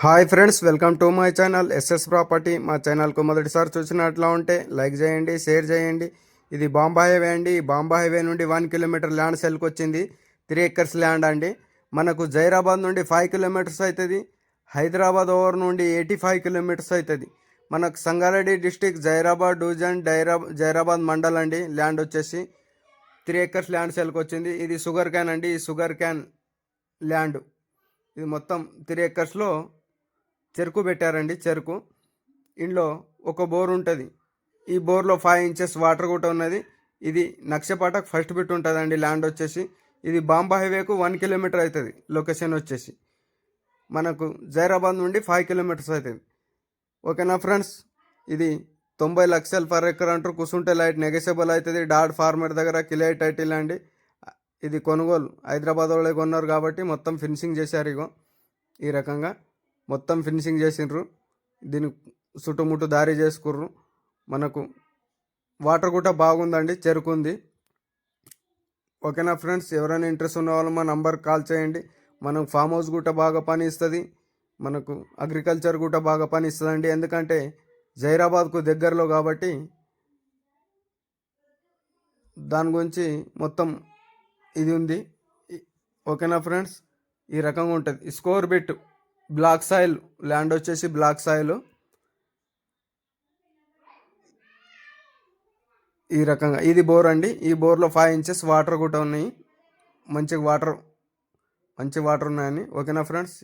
Hi friends welcome to my channel SS property. మా ఛానల్కు మొదటిసారి చూసినట్లా ఉంటే లైక్ చేయండి షేర్ చేయండి. ఇది బాంబా హైవే అండి. ఈ బాంబా హైవే నుండి వన్ కిలోమీటర్ ల్యాండ్ సెల్కి వచ్చింది. త్రీ ఎకర్స్ ల్యాండ్ అండి. మనకు జైరాబాద్ నుండి ఫైవ్ కిలోమీటర్స్ అవుతుంది. హైదరాబాద్ ఓవర్ నుండి ఎయిటీ ఫైవ్ కిలోమీటర్స్ అవుతుంది. మనకు సంగారెడ్డి డిస్టిక్ జైరాబాద్ డివిజన్ డైరా జైరాబాద్ మండల్ అండి. ల్యాండ్ వచ్చేసి త్రీ ఎకర్స్ ల్యాండ్ సెల్కి వచ్చింది. ఇది షుగర్ క్యాన్ అండి. ఈ షుగర్ క్యాన్ ల్యాండ్. ఇది మొత్తం త్రీ ఎకర్స్లో చెరుకు పెట్టారండి చెరుకు. ఇంట్లో ఒక బోర్ ఉంటుంది. ఈ బోర్లో ఫైవ్ ఇంచెస్ వాటర్ కూడా ఉన్నది. ఇది నక్షపాటకు ఫస్ట్ బిట్ ఉంటుందండి ల్యాండ్ వచ్చేసి. ఇది బాంబా హైవేకు వన్ కిలోమీటర్ అవుతుంది లొకేషన్ వచ్చేసి. మనకు జైరాబాద్ నుండి ఫైవ్ కిలోమీటర్స్ అవుతుంది ఓకేనా ఫ్రెండ్స్? ఇది తొంభై లక్షలు ఫర్ ఎకర్ అంటారు కూర్చుంటే లైట్ నెగెసబుల్ అవుతుంది డాడ్ ఫార్మర్ దగ్గర కిలే టైటిల్ అండి. ఇది కొనుగోలు. హైదరాబాద్ వాళ్ళే కొన్నారు కాబట్టి మొత్తం ఫినిషింగ్ చేశారు ఇగో ఈ రకంగా. మొత్తం ఫినిషింగ్ చేసిండ్రు. దీని చుట్టుముట్టు దారి చేసుకుర్రు. మనకు వాటర్ కూడా బాగుందండి చెరుకుంది. ఓకేనా ఫ్రెండ్స్ ఎవరైనా ఇంట్రెస్ట్ ఉన్న వాళ్ళు మా నంబర్ కాల్ చేయండి. మనకు ఫామ్ హౌస్ కూడా బాగా పని ఇస్తుంది. మనకు అగ్రికల్చర్ కూడా బాగా పని ఇస్తుందండి. ఎందుకంటే జైరాబాద్కు దగ్గరలో కాబట్టి దాని గురించి మొత్తం ఇది ఉంది. ఓకేనా ఫ్రెండ్స్ ఈ రకంగా ఉంటుంది. Score bit black soil land వచ్చేసి బ్లాక్ సాయిల్. ఈ రకంగా ఇది బోర్ అండి. ఈ బోర్లో ఫైవ్ ఇంచెస్ వాటర్ కూడా ఉన్నాయి. మంచి వాటర్ మంచి వాటర్ ఉన్నాయని. ఓకేనా ఫ్రెండ్స్